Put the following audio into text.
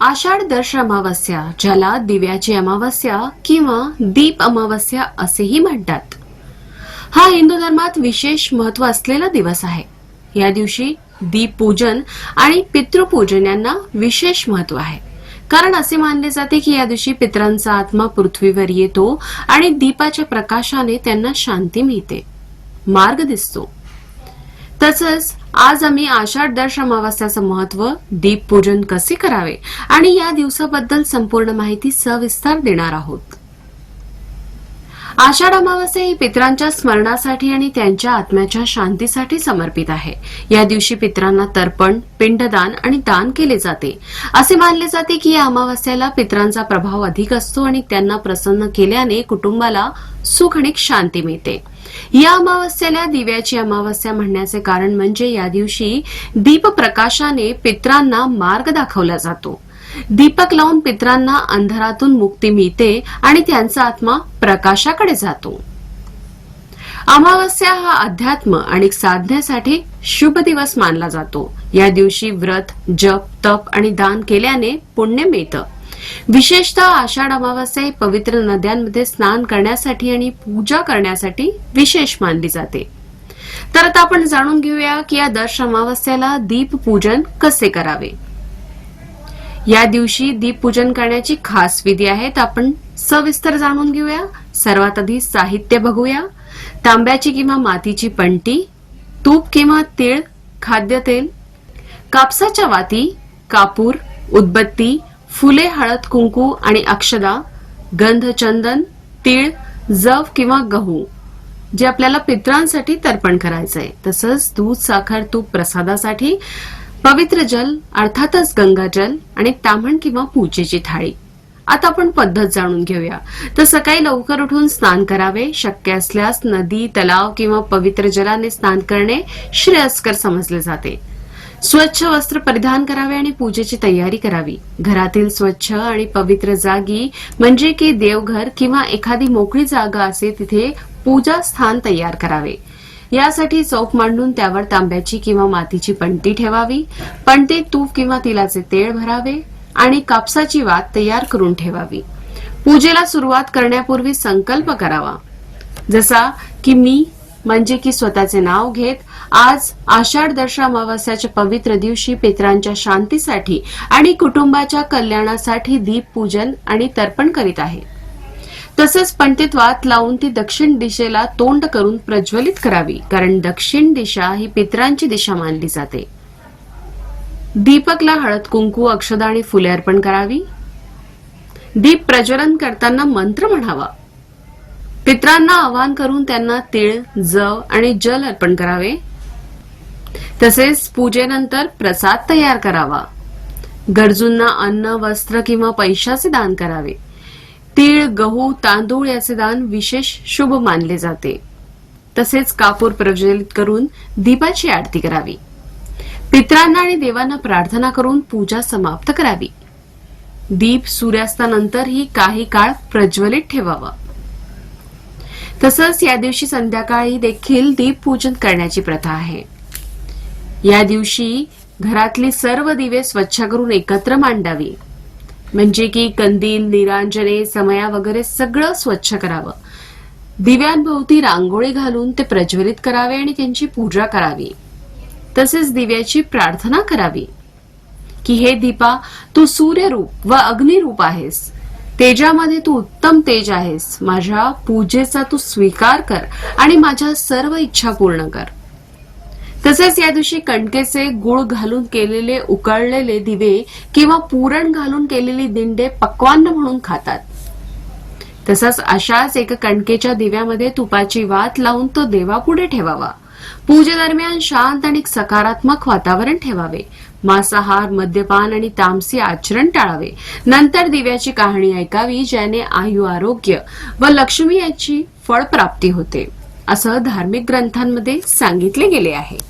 आषाढ दर्श अमावस्या ज्याला दिव्याची अमावस्या किंवा दीप अमावस्या असेही म्हणतात. हा हिंदू धर्मात विशेष महत्त्व असलेला दिवस आहे. या दिवशी दीप पूजन आणि पितृपूजन यांना विशेष महत्त्व आहे. कारण असे मानले जाते की या दिवशी पितरांचा आत्मा पृथ्वीवर येतो आणि दीपाच्या प्रकाशाने त्यांना शांती मिळते. मार्ग दिसतो. तसंच आज आम्ही आषाढ दर्श अमावस्याचं महत्त्व दीप पूजन कसे करावे आणि या दिवसाबद्दल संपूर्ण माहिती सविस्तर देणार आहोत. आषाढ अमावस्या ही पित्रांच्या स्मरणासाठी आणि त्यांच्या आत्म्याच्या शांतीसाठी समर्पित आहे. या दिवशी पित्रांना तर्पण पिंडदान आणि दान केले जाते. असे मानले जाते की या अमावस्याला पितरांचा प्रभाव अधिक असतो आणि त्यांना प्रसन्न केल्याने कुटुंबाला सुख आणि शांती मिळते. या अमावस्याला दिव्याची अमावस्या म्हणण्याचे कारण म्हणजे या दिवशी दीप प्रकाशाने पित्रांना मार्ग दाखवला जातो. दीपक लावून पित्रांना अंधारातून मुक्ती मिळते आणि त्यांचा आत्मा प्रकाशाकडे जातो. अमावस्या हा अध्यात्म आणि साधण्यासाठी शुभ दिवस मानला जातो. या दिवशी व्रत जप तप आणि दान केल्याने पुण्य मिळतं. विशेषतः आषाढ अमावस्या ही पवित्र नद्यांमध्ये स्नान करण्यासाठी आणि पूजा करण्यासाठी विशेष मानली जाते. तर आता आपण जाणून घेऊया की या दर्श अमावस्याला दीप पूजन कसे करावे? या दिवशी दीपपूजन करण्याची खास विधी आहेत आपण सविस्तर जाणून घेऊया. सर्वात आधी साहित्य बघूया. तांब्याची किंवा मातीची पंटी तूप किंवा तीळ खाद्यतेल कापसाच्या वाती कापूर उदबत्ती फुले हळद कुंकू आणि अक्षदा गंध चंदन तीळ जव किंवा गहू जे आपल्याला पित्रांसाठी तर्पण करायचंय. तसंच दूध साखर तूप प्रसादासाठी पवित्र जल अर्थातच गंगाजल आणि ताम्हण किंवा पूजेची थाळी. आता आपण पद्धत जाणून घेऊया. तर सकाळी लवकर उठून स्नान करावे शक्य असल्यास नदी तलाव किंवा पवित्र जलाने स्नान करणे श्रेयस्कर समजले जाते. स्वच्छ वस्त्र परिधान करावे आणि पूजेची तयारी करावी. घरातील स्वच्छ आणि पवित्र जागी म्हणजे की देवघर किंवा एखादी मोकळी जागा असे तिथे पूजा स्थान तयार करावे. यासाठी चौक मांडून त्यावर तांब्याची किंवा मातीची पंटी ठेवावी पणतीत तूप किंवा तिलाचे तेळ भरावे आणि कापसाची वात तयार करून ठेवावी. पूजेला सुरुवात करण्यापूर्वी संकल्प करावा. जसा की मी म्हणजे की स्वतःचे नाव घेत आज आषाढ दर्शा अमावस्याच्या पवित्र दिवशी पितरांच्या शांतीसाठी आणि कुटुंबाच्या कल्याणासाठी दीप पूजन आणि तर्पण करीत आहे. तसंच पंडित वात लावून ती दक्षिण दिशेला तोंड करून प्रज्वलित करावी कारण दक्षिण दिशा ही पितरांची दिशा मानली जाते. दीपकला हळद कुंकू अक्षदा आणि फुले अर्पण करावी. दीप प्रज्वलन करताना मंत्र म्हणावा. पित्रांना आवाहन करून त्यांना तीळ जव आणि जल अर्पण करावे. तसेच पूजेनंतर प्रसाद तयार करावा. गरजूंना अन्न वस्त्र किंवा पैशाचे दान करावे. तीळ गहू तांदूळ याचे दान विशेष शुभ मानले जाते. तसेच कापूर प्रज्वलित करून दीपाची आरती करावी. पित्रांना आणि देवांना प्रार्थना करून पूजा समाप्त करावी. दीप सूर्यास्तानंतरही काही काळ प्रज्वलित ठेवावा. तसंच या दिवशी संध्याकाळी देखील दीप पूजन करण्याची प्रथा आहे. या दिवशी घरातली सर्व दिवे स्वच्छ करून एकत्र मांडावी. म्हणजे की कंदील निरांजने समया वगैरे सगळं स्वच्छ करावं. दिव्यांभोवती रांगोळी घालून ते प्रज्वलित करावे आणि त्यांची पूजा करावी. तसेच दिव्याची प्रार्थना करावी. की हे दीपा तू सूर्यरूप व अग्निरूप आहेस. तेजामध्ये तू उत्तम तेज आहेस. माझ्या पूजेचा तू स्वीकार कर आणि माझ्या सर्व इच्छा पूर्ण कर. तसेच या दिवशी कणकेचे गुळ घालून केलेले उकळलेले दिवे किंवा पुरण घालून केलेली दिंडे पक्वान्न म्हणून खातात. तसंच अशाच एका कणकेच्या दिव्यामध्ये तुपाची वात लावून तो देवापुढे ठेवावा. पूजेदरम्यान शांत आणि सकारात्मक वातावरण ठेवावे. मांसाहार मद्यपान आणि तामसी आचरण टाळावे. नंतर दिव्याची कहाणी ऐकावी ज्याने आयु आरोग्य व लक्ष्मी याची फळप्राप्ती होते. असं धार्मिक ग्रंथांमध्ये सांगितले गेले आहे.